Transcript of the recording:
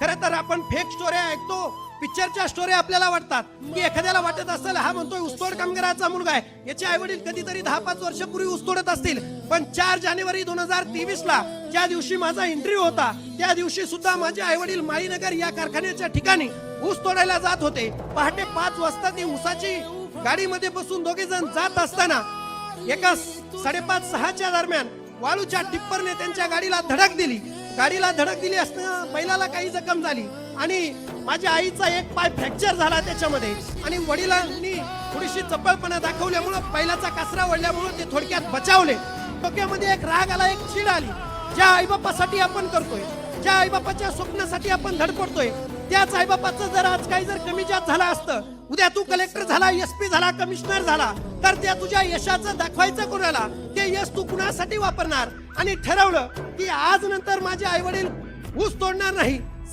खरं तर आपण फेक स्टोऱ्या ऐकतो. पिक्चरच्या स्टोरी आपल्याला वाटतात. की एखाद्याला वाटत असेल हा म्हणतोय ऊसतोड कामगाराचा मुलगा आहे. याचे आई वडील कधीतरी दहा पाच वर्षपूर्वी ऊसतोडत असतील. पण चार जानेवारी दोन हजार तेवीस ला ज्या दिवशी माझा इंटरव्ह्यू होता त्या दिवशी सुद्धा माझे आई वडील माळीनगर या कारखान्याच्या ठिकाणी ऊस तोडायला जात होते. पहाटे पाच वाजता ती ऊसाची गाडीमध्ये बसून दोघे जण जात असताना एका साडेपाच सहाच्या दरम्यान वाळूच्या टिप्परने त्यांच्या गाडीला धडक दिली. गाडीला धडक दिली असताना बैलाला काही जखम झाली. आणि माझ्या आईचा एक पाय फ्रॅक्चर झाला त्याच्यामध्ये. आणि वडिलांनी थोडीशी चपळपणा दाखवल्यामुळं बैलाचा कासरा वळल्यामुळं ते थोडक्यात बचावले. डोक्यामध्ये एक राग आला एक चीड आली. ज्या आईबापासाठी आपण करतोय ज्या आईबापाच्या स्वप्नासाठी आपण धडपडतोय त्या साईबापाचं जर आज काही जर कमी जास्त झाला असतं उद्या तू कलेक्टर झाला एसपी झाला कमिशनर झाला तर त्या तुझ्या यशाचं दाखवायचं कोणाला? ते यश तू कुणासाठी वापरणार? आणि ठरवलं की आज नंतर माझे आई वडील ऊस तोडणार नाही.